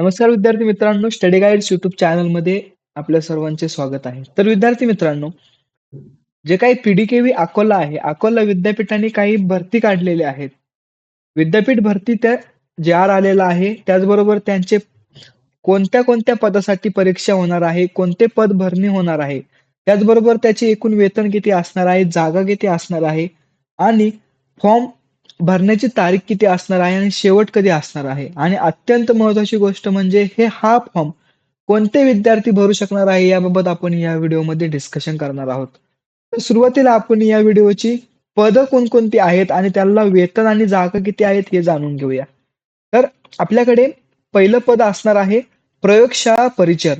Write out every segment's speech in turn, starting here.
नमस्कार विद्यार्थी मित्रांनो, स्टडी गाईड्स युट्यूब चॅनलमध्ये आपल्या सर्वांचे स्वागत आहे. तर विद्यार्थी मित्रांनो, जे काही पीडीकेवी अकोला आहे, अकोला विद्यापीठाने काही भरती काढलेल्या आहेत. विद्यापीठ भरती त्या जे-आर आलेला आहे. त्याचबरोबर त्यांचे कोणत्या-कोणत्या पदासाठी परीक्षा होणार आहे, कोणते पद भरणी होणार आहे, त्याचबरोबर त्याचे एकूण वेतन किती असणार आहे, जागा किती असणार आहे आणि फॉर्म भरण्याची तारीख किती असणार आहे आणि शेवट कधी असणार आहे आणि अत्यंत महत्वाची गोष्ट म्हणजे हे हा फॉर्म कोणते विद्यार्थी भरू शकणार आहे याबाबत आपण या व्हिडिओमध्ये डिस्कशन करणार आहोत. तर सुरुवातीला आपण या व्हिडिओची पदं कोणकोणती आहेत आणि त्याला वेतन आणि जागा किती आहेत हे जाणून घेऊया. तर आपल्याकडे पहिलं पद असणार आहे प्रयोगशाळा परिचर.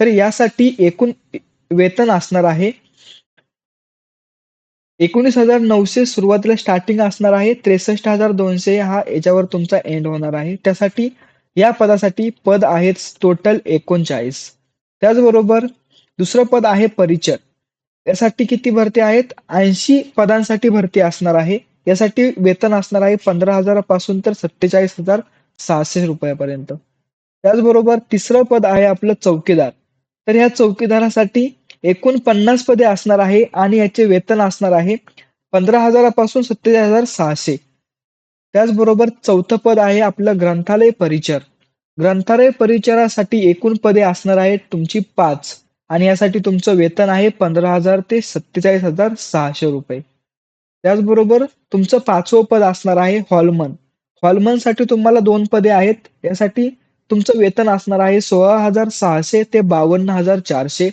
तर यासाठी एकूण वेतन असणार आहे 19,900 सुरुवातीला स्टार्टिंग असणार आहे. 63,200 हा याच्यावर तुमचा एंड होणार आहे. त्यासाठी या पदासाठी पद आहेत टोटल 39. त्याचबरोबर दुसरं पद आहे परिचर. यासाठी किती भरती आहेत? 80 पदांसाठी भरती असणार आहे. यासाठी वेतन असणार आहे पंधरा हजारापासून तर 47,600 रुपयापर्यंत. त्याचबरोबर तिसरं पद आहे आपलं चौकीदार. तर ह्या चौकीदारासाठी एकूण 50 पदे असणार आहे आणि याचे वेतन असणार आहे पंधरा हजारापासून सत्तेचाळीस हजार सहाशे त्याचबरोबर चौथं पद आहे आपलं ग्रंथालय परिचर. ग्रंथालय परिचरासाठी एकूण पदे असणार आहेत तुमची पाच आणि यासाठी तुमचं वेतन आहे पंधरा हजार ते 47,600 रुपये. त्याचबरोबर तुमचं पाचवं पद असणार आहे हॉलमन. हॉलमनसाठी तुम्हाला दोन पदे आहेत. यासाठी तुमचं वेतन असणार आहे 16,600 ते 52,400.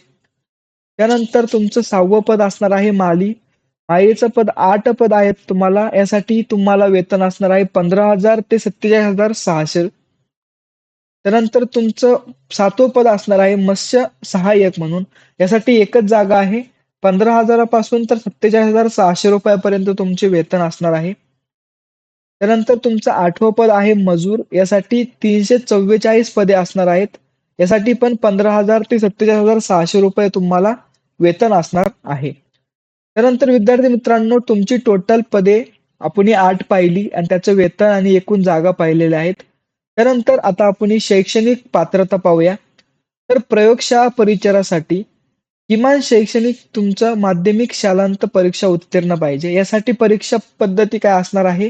त्यानंतर तुमचं सहावं पद असणार आहे माली. मायेचं पद आठ पद आहेत तुम्हाला. यासाठी तुम्हाला वेतन असणार आहे पंधरा हजार ते 47,600. त्यानंतर तुमचं सातवं पद असणार आहे मत्स्य सहाय्यक म्हणून. यासाठी एकच जागा आहे. पंधरा हजारापासून तर 47,600 रुपयापर्यंत तुमचे वेतन असणार आहे. त्यानंतर तुमचं आठवं पद आहे मजूर. यासाठी 344 पदे असणार आहेत. यासाठी पण पंधरा हजार ते 47,600 रुपये तुम्हाला वेतन असणार आहे. त्यानंतर विद्यार्थी मित्रांनो तुमची टोटल पदे आपण आठ पाहिली आणि त्याचं वेतन आणि एकूण जागा पाहिलेल्या आहेत. त्यानंतर आता आपण शैक्षणिक पात्रता पाहूया. तर प्रयोगशाळा परिचरासाठी किमान शैक्षणिक तुमचं माध्यमिक शालांत परीक्षा उत्तीर्ण पाहिजे. यासाठी परीक्षा पद्धती काय असणार आहे?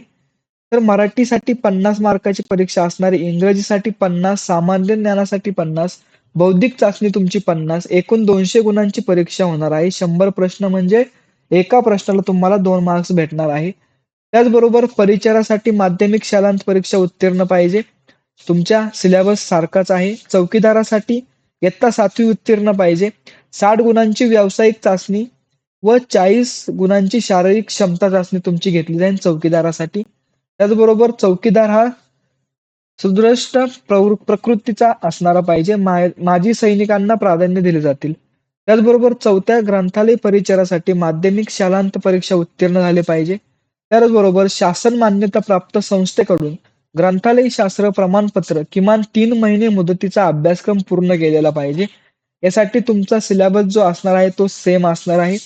तर मराठीसाठी 50 मार्काची परीक्षा असणारी इंग्रजीसाठी 50, सामान्य ज्ञानासाठी 50, बौद्धिक चाचणी तुमची 50, एकूण दोनशे गुणांची परीक्षा होणार आहे. शंभर प्रश्न म्हणजे एका प्रश्नाला तुम्हाला दोन मार्क्स भेटणार आहे. त्याचबरोबर परिचारासाठी माध्यमिक शालांत परीक्षा उत्तीर्ण पाहिजे. तुमच्या सिलेबस सारखाच आहे. चौकीदारासाठी इयत्ता सातवी उत्तीर्ण पाहिजे. साठ गुणांची व्यावसायिक चाचणी व 40 गुणांची शारीरिक क्षमता चाचणी तुमची घेतली जाईल चौकीदारासाठी. त्याचबरोबर चौकीदार हा सुदृष्ट प्रकृतीचा असणारा पाहिजे. माजी सैनिकांना प्राधान्य दिले जातील. त्याचबरोबर चौथ्या ग्रंथालय परिचरासाठी माध्यमिक शालांत परीक्षा उत्तीर्ण झाले पाहिजे. त्याचबरोबर शासन मान्यता प्राप्त संस्थेकडून ग्रंथालय शास्त्र प्रमाणपत्र किमान तीन महिने मुदतीचा अभ्यासक्रम पूर्ण केलेला पाहिजे. यासाठी तुमचा सिलेबस जो असणार आहे तो सेम असणार आहे.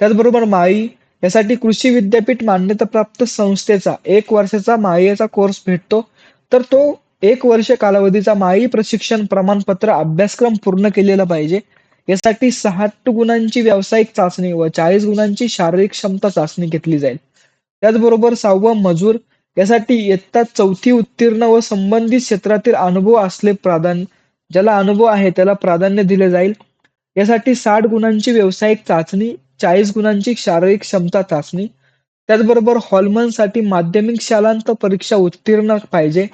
त्याचबरोबर माई यासाठी कृषी विद्यापीठ मान्यताप्राप्त संस्थेचा एक वर्षाचा माईचा कोर्स भेटतो. तर तो एक वर्ष कालावधीचा माई प्रशिक्षण प्रमाणपत्र अभ्यासक्रम पूर्ण केलेला पाहिजे. यासाठी 60 गुणांची व्यावसायिक चाचणी व 40 गुणांची शारीरिक क्षमता चाचणी घेतली जाईल. त्याचबरोबर सहावं मजूर यासाठी इयत्ता चौथी उत्तीर्ण व संबंधित क्षेत्रातील अनुभव असले प्राधान्य ज्याला अनुभव आहे त्याला प्राधान्य दिले जाईल. यासाठी साठ गुणांची व्यावसायिक चाचणी, 40 गुणांची शारीरिक क्षमता चाचणी. त्याचबरोबर हॉलमनसाठी माध्यमिक शालांत परीक्षा उत्तीर्ण पाहिजे.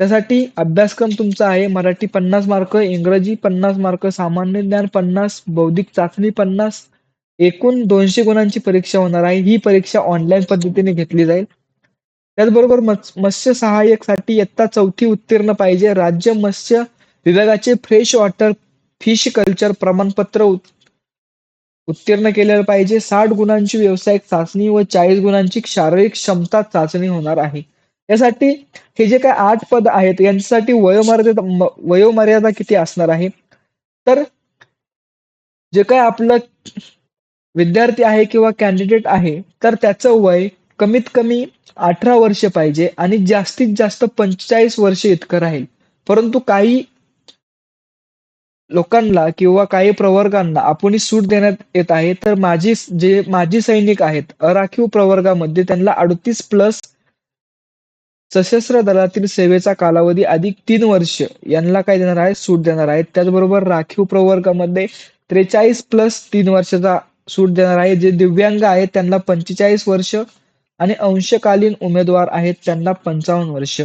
त्यासाठी अभ्यासक्रम तुमचा आहे मराठी 50 मार्क, इंग्रजी 50 मार्क, सामान्य ज्ञान 50, बौद्धिक चाचणी 50, एकूण दोनशे गुणांची परीक्षा होणार आहे. ही परीक्षा ऑनलाईन पद्धतीने घेतली जाईल. त्याचबरोबर मत्स्य सहाय्यकसाठी इयत्ता चौथी उत्तीर्ण पाहिजे. राज्य मत्स्य विभागाचे फ्रेश वॉटर फिश कल्चर प्रमाणपत्र उत्तीर्ण केलेलं पाहिजे. साठ गुणांची व्यावसायिक चाचणी व 40 गुणांची शारीरिक क्षमता चाचणी होणार आहे. यासाठी हे जे काय आठ पद आहेत यांच्यासाठी वयोमर्यादा वयोमर्यादा किती असणार आहे? तर जे काय आपलं विद्यार्थी आहे किंवा कॅन्डिडेट आहे तर त्याचं वय कमीत कमी 18 वर्ष पाहिजे आणि जास्तीत जास्त 45 वर्ष इतकं राहील. परंतु काही लोकांना किंवा काही प्रवर्गांना आपण सूट देण्यात येत आहे. तर माजी जे माजी सैनिक आहेत, अराखीव प्रवर्गामध्ये त्यांना 38 प्लस सशस्त्र दलातील सेवेचा कालावधी अधिक तीन वर्ष यांना काय देणार आहे? सूट देणार आहे त्याचबरोबर राखीव प्रवर्गामध्ये 43 प्लस तीन वर्षाचा सूट देणार आहे. जे दिव्यांग आहेत त्यांना 45 वर्ष आणि अंशकालीन उमेदवार आहेत त्यांना 55 वर्ष.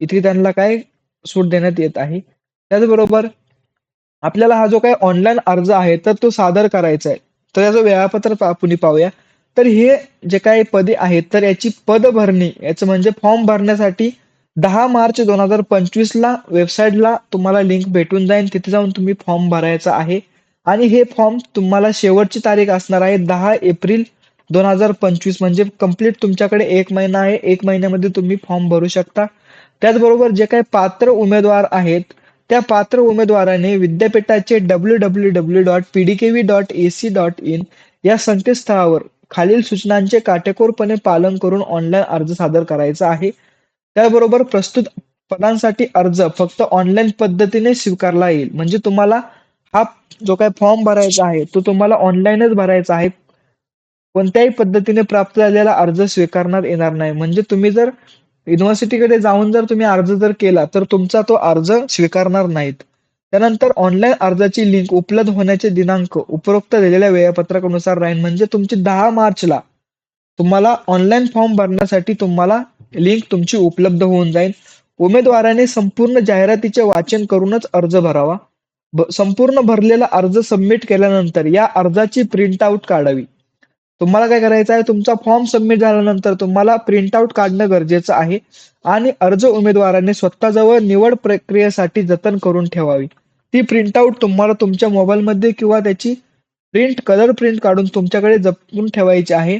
इथे त्यांना काय सूट देण्यात येत आहे. त्याचबरोबर आपल्याला हा जो काही ऑनलाईन अर्ज आहे तर तो सादर करायचा आहे. तर याचं वेळापत्रक आपण पाहूया. तर हे जे काही पदे आहेत तर याची पद भरणी याचं म्हणजे फॉर्म भरण्यासाठी दहा मार्च 2025 ला वेबसाईटला तुम्हाला लिंक भेटून जाईल. तिथे जाऊन तुम्ही फॉर्म भरायचा आहे आणि हे फॉर्म तुम्हाला शेवटची तारीख असणार आहे दहा एप्रिल 2025 म्हणजे कंप्लीट तुमच्याकडे एक महिना आहे. एक महिन्यामध्ये तुम्ही फॉर्म भरू शकता. त्याचबरोबर जे काही पात्र उमेदवार आहेत, त्या पात्र उमेदवाराने विद्यापीठाचे W W W dot PDKV dot AC dot in या संकेतस्थळावर खालील सूचनांचे काटेकोरपणे पालन करून ऑनलाईन अर्ज सादर करायचा आहे. त्याबरोबर प्रस्तुत पदांसाठी अर्ज फक्त ऑनलाईन पद्धतीने स्वीकारला येईल. म्हणजे तुम्हाला हा जो काय फॉर्म भरायचा आहे, तो तुम्हाला ऑनलाईनच भरायचा आहे. कोणत्याही पद्धतीने प्राप्त झालेला अर्ज स्वीकारण्यात येणार नाही. म्हणजे तुम्ही जर युनिव्हर्सिटीकडे जाऊन जर तुम्ही अर्ज जर केला, तर तुमचा तो अर्ज स्वीकारणार नाहीत. त्यानंतर ऑनलाईन अर्जाची लिंक उपलब्ध होण्याचे दिनांक उपरोक्त दिलेल्या वेळापत्रकानुसार राहील. म्हणजे तुमची दहा मार्चला तुम्हाला ऑनलाईन फॉर्म भरण्यासाठी तुम्हाला लिंक तुमची उपलब्ध होऊन जाईल. उमेदवाराने संपूर्ण जाहिरातीचे वाचन करूनच अर्ज भरावा. संपूर्ण भरलेला अर्ज सबमिट केल्यानंतर या अर्जाची प्रिंट आउट काढावी. तुम्हाला काय करायचं आहे, तुमचा फॉर्म सबमिट झाल्यानंतर तुम्हाला प्रिंट आउट काढणं गरजेचं आहे आणि अर्ज उमेदवाराने स्वतःजवळ निवड प्रक्रियेसाठी जतन करून ठेवावी. ती प्रिंट आउट तुम्हाला तुमच्या मोबाईलमध्ये किंवा त्याची प्रिंट कलर प्रिंट काढून तुमच्याकडे जपून ठेवायची आहे.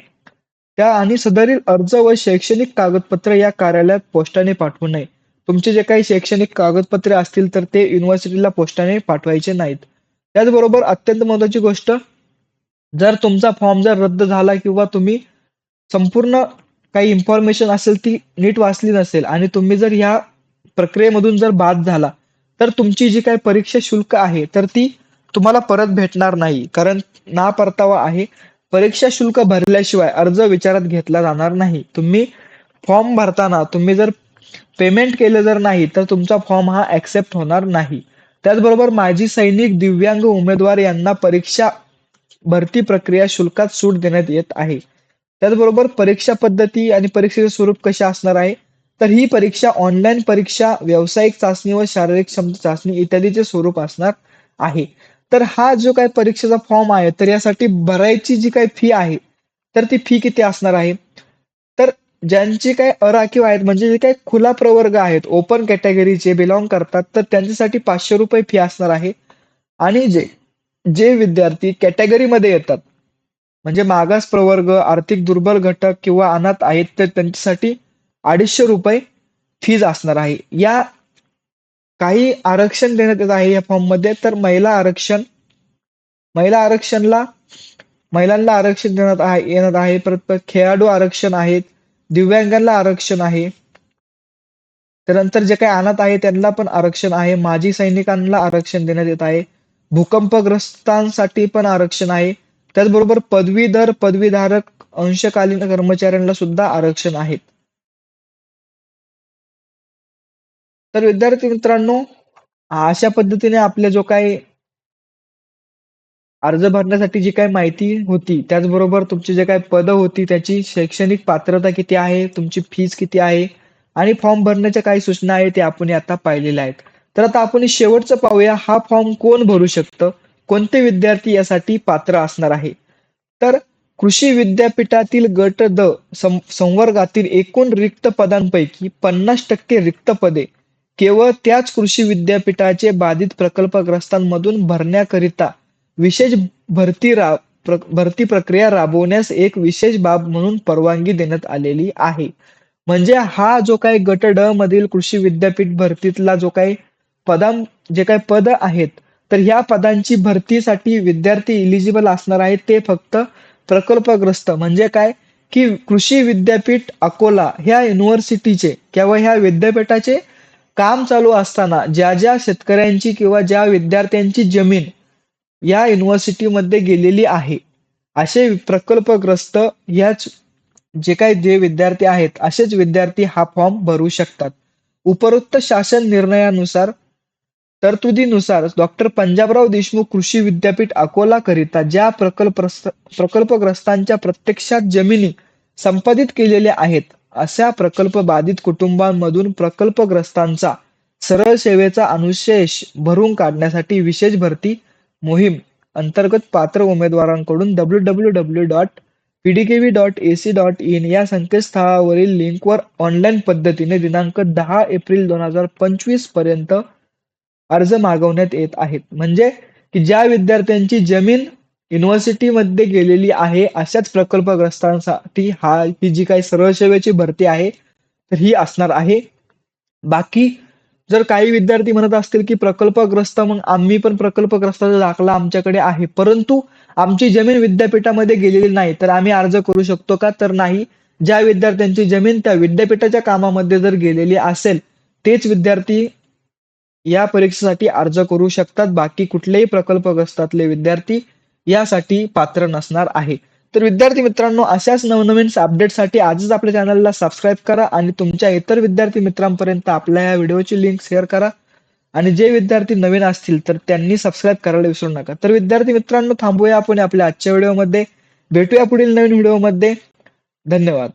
त्या आणि सदरील अर्ज व शैक्षणिक कागदपत्र या कार्यालयात पोस्टाने पाठवू नये. तुमचे जे काही शैक्षणिक कागदपत्रे असतील तर ते युनिव्हर्सिटीला पोस्टाने पाठवायचे नाहीत. त्याचबरोबर अत्यंत महत्त्वाची गोष्ट जर तुमचा फॉर्म जर रद्द झाला किंवा तुम्ही संपूर्ण काही इन्फॉर्मेशन असेल ती नीट वाचली नसेल आणि तुम्ही जर ह्या प्रक्रियेमधून जर बाद झाला, तर तुमची जी काही परीक्षा शुल्क आहे, तर ती तुम्हाला परत भेटणार नाही. कारण ना परतावा आहे. परीक्षा शुल्क भरल्याशिवाय अर्ज विचारात घेतला जाणार नाही. तुम्ही फॉर्म भरताना तुम्ही जर पेमेंट केलं जर नाही, तर तुमचा फॉर्म हा ॲक्सेप्ट होणार नाही. त्याचबरोबर माजी सैनिक, दिव्यांग उमेदवार यांना परीक्षा भरती प्रक्रिया शुल्कात सूट देण्यात येत आहे. त्याचबरोबर परीक्षा पद्धती आणि परीक्षेचे स्वरूप कसे असणार आहे? तर ही परीक्षा ऑनलाईन परीक्षा, व्यावसायिक चाचणी व शारीरिक क्षमता चाचणी इत्यादीचे स्वरूप असणार आहे. तर हा जो काही परीक्षेचा फॉर्म आहे, तर यासाठी भरायची जी काही फी आहे, तर ती फी किती असणार आहे? तर ज्यांची काही अराखीव आहेत म्हणजे जे काही खुला प्रवर्ग आहेत, ओपन कॅटेगरीचे बिलॉंग करतात, तर त्यांच्यासाठी ₹500 फी असणार आहे आणि जे जे विद्यार्थी कॅटेगरीमध्ये येतात, म्हणजे मागास प्रवर्ग, आर्थिक दुर्बल घटक किंवा अनाथ आहेत, तर त्यांच्यासाठी ₹250 फीज असणार आहे. या काही आरक्षण देण्यात येत आहे या फॉर्ममध्ये. तर महिला आरक्षण महिला आरक्षणला महिलांना आरक्षण देण्यात आहे येणार आहे. परत खेळाडू आरक्षण आहेत. दिव्यांगांना आरक्षण आहे. त्यानंतर जे काही अनाथ आहे त्यांना पण आरक्षण आहे. माजी सैनिकांना आरक्षण देण्यात येत आहे. भूकंपग्रस्तांसाठी पण आरक्षण आहे. त्याचबरोबर पदवीधर, पदवीधारक, अंशकालीन कर्मचाऱ्यांना सुद्धा आरक्षण आहेत. तर विद्यार्थी मित्रांनो, अशा पद्धतीने आपल्या जो काही अर्ज भरण्यासाठी जी काही माहिती होती, त्याचबरोबर तुमची जे काही पदं होती, त्याची शैक्षणिक पात्रता किती आहे, तुमची फीज किती आहे आणि फॉर्म भरण्याच्या काही सूचना आहेत, ते आपण आता पाहिलेल्या आहेत. तर आता आपण शेवटचं पाहूया, हा फॉर्म कोण भरू शकतं? कोणते विद्यार्थी यासाठी पात्र असणार आहे? तर कृषी विद्यापीठातील गट द संवर्गातील एकूण रिक्त पदांपैकी 50% रिक्त पदे केवळ त्याच कृषी विद्यापीठाचे बाधित प्रकल्पग्रस्तांमधून भरण्याकरिता विशेष भरती रा प्र भरती प्रक्रिया राबवण्यास एक विशेष बाब म्हणून परवानगी देण्यात आलेली आहे. म्हणजे हा जो काही गट ड मधील कृषी विद्यापीठ भरतीतला जो काही पदां जे काही पद आहेत, तर ह्या पदांची भरतीसाठी विद्यार्थी इलिजिबल असणार आहेत. ते फक्त प्रकल्पग्रस्त. म्हणजे काय, की कृषी विद्यापीठ अकोला ह्या युनिव्हर्सिटीचे किंवा ह्या विद्यापीठाचे काम चालू असताना ज्या ज्या शेतकऱ्यांची किंवा ज्या विद्यार्थ्यांची जमीन या युनिव्हर्सिटीमध्ये गेलेली आहे असे प्रकल्पग्रस्त याच जे काही जे विद्यार्थी आहेत असेच विद्यार्थी हा फॉर्म भरू शकतात. उपरोक्त शासन निर्णयानुसार तरतुदीनुसार डॉक्टर पंजाबराव देशमुख कृषी विद्यापीठ अकोला करिता ज्या प्रकल्प प्रकल्पग्रस्तांच्या प्रत्यक्षात जमिनी संपादित केलेल्या आहेत अशा प्रकल्प बाधित कुटुंबांमधून प्रकल्पग्रस्तांचा सरळ सेवेचा अनुशेष भरून काढण्यासाठी विशेष भरती मोहीम अंतर्गत पात्र उमेदवारांकडून W W W dot PDKV dot A C dot in या संकेतस्थळावरील लिंकवर ऑनलाईन पद्धतीने दिनांक दहा एप्रिल दोन हजार पंचवीसपर्यंत अर्ज मागवण्यात येत आहेत. म्हणजे की ज्या विद्यार्थ्यांची जमीन युनिव्हर्सिटीमध्ये गेलेली आहे अशाच प्रकल्पग्रस्तांसाठी हा ही जी काही सरळ सेवेची भरती आहे तर ही असणार आहे. बाकी जर काही विद्यार्थी म्हणत असतील की प्रकल्पग्रस्त मग आम्ही पण प्रकल्पग्रस्ताचा दाखला आमच्याकडे आहे परंतु आमची जमीन विद्यापीठामध्ये गेलेली नाही तर आम्ही अर्ज करू शकतो का? तर नाही. ज्या विद्यार्थ्यांची जमीन त्या विद्यापीठाच्या कामामध्ये जर गेलेली असेल तेच विद्यार्थी या परीक्षेसाठी अर्ज करू शकतात. बाकी कुठलेही प्रकल्पग्रस्तातले विद्यार्थी यासाठी पात्र नसणार आहे. तर विद्यार्थी मित्रांनो अशाच नवनवीन अपडेटसाठी आजच आपल्या चॅनलला सबस्क्राईब करा आणि तुमच्या इतर विद्यार्थी मित्रांपर्यंत आपल्या या व्हिडिओची लिंक शेअर करा. आणि जे विद्यार्थी नवीन असतील तर त्यांनी सबस्क्राईब करायला विसरू नका. तर विद्यार्थी मित्रांनो थांबूया आपण आपल्या आजच्या व्हिडिओमध्ये भेटूया पुढील नवीन व्हिडिओमध्ये धन्यवाद.